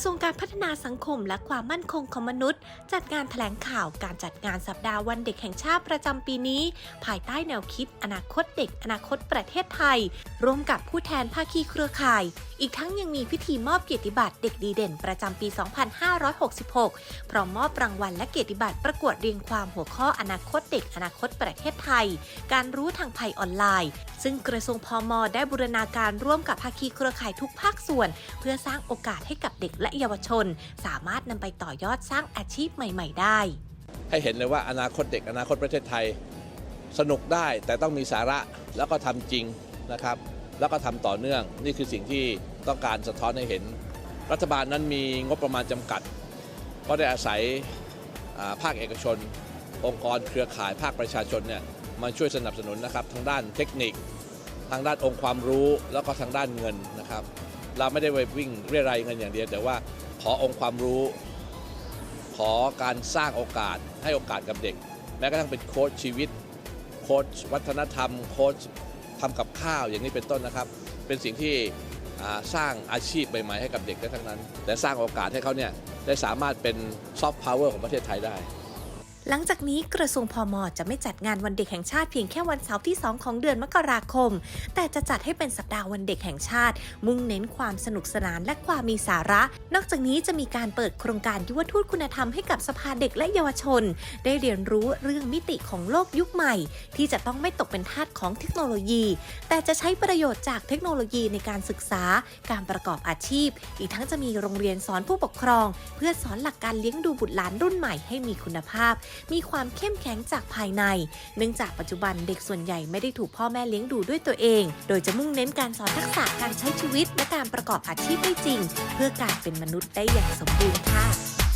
ระทรวงการพัฒนาสังคมและความมั่นคงของมนุษย์ จัดงานแถลงข่าวการจัดงานสัปดาห์วันเด็กแห่งชาติประจำปีนี้ ภายใต้แนวคิด อนาคตเด็ก อนาคตประเทศไทย ร่วมกับผู้แทนภาคีเครือข่าย อีกทั้งยังมีพิธีมอบเกียรติบัตรเด็กดีเด่นประจำปี 2566 พร้อมมอบรางวัลและเกียรติบัตรประกวดเรียงความหัวข้ออนาคตเด็กอนาคตประเทศไทย การรู้ทางภัยออนไลน์ ซึ่งกระทรวงพมได้บูรณาการร่วมกับภาคีเครือข่ายทุกภาคส่วน เพื่อสร้างโอกาสให้กับเด็กและเยาวชน สามารถนำไปต่อยอดสร้างอาชีพใหม่ ๆ ได้ ให้เห็นเลยว่าอนาคตเด็กอนาคตประเทศไทย สนุกได้แต่ต้องมีสาระแล้วก็ทำจริงนะครับ แล้วก็ทำต่อเนื่อง นี่คือสิ่งที่ต้องการสะท้อนให้เห็น รัฐบาลนั้นมีงบประมาณจำกัด ก็ได้อาศัยภาคเอกชน องค์กรเครือข่ายภาคประชาชนเนี่ยมาช่วยสนับสนุนนะครับทางด้านเทคนิค ทางด้านองค์ความรู้แล้วก็ทางด้านเงินนะครับ เราไม่ได้ไปวิ่งเรียรายเงินอย่างเดียว แต่ว่าขอองค์ความรู้ ขอการสร้างโอกาสให้โอกาสกับเด็ก แม้กระทั่งเป็นโค้ชชีวิต โค้ชวัฒนธรรม โค้ช ทำกับข้าวอย่างนี้เป็นต้นนะครับ เป็นสิ่งที่สร้างอาชีพใหม่ๆให้กับเด็กได้ทั้งนั้นและสร้างโอกาสให้เขาเนี่ยได้สามารถเป็นซอฟต์พาวเวอร์ของประเทศไทยได้ หลังจากนี้กระทรวงพมจะไม่จัดงานวันเด็กแห่งชาติเพียงแค่วันเสาร์ที่ 2 ของเดือนมกราคม แต่จะจัดให้เป็นสัปดาห์วันเด็กแห่งชาติ มุ่งเน้นความสนุกสนานและความมีสาระ นอกจากนี้จะมีการเปิดโครงการยุวทูตคุณธรรมให้กับสภาเด็กและเยาวชน ได้เรียนรู้เรื่องมิติของโลกยุคใหม่ ที่จะต้องไม่ตกเป็นทาสของเทคโนโลยี แต่จะใช้ประโยชน์จากเทคโนโลยีในการศึกษา การประกอบอาชีพ อีกทั้งจะมีโรงเรียนสอนผู้ปกครอง เพื่อสอนหลักการเลี้ยงดูบุตรหลานรุ่นใหม่ให้มีคุณภาพมีความเข้มแข็งจากภายใน เนื่องจากปัจจุบันเด็กส่วนใหญ่ไม่ได้ถูกพ่อแม่เลี้ยงดูด้วยตัวเอง โดยจะมุ่งเน้นการสอนทักษะการใช้ชีวิตและการประกอบอาชีพได้จริง เพื่อการเป็นมนุษย์ได้อย่างสมบูรณ์ค่ะ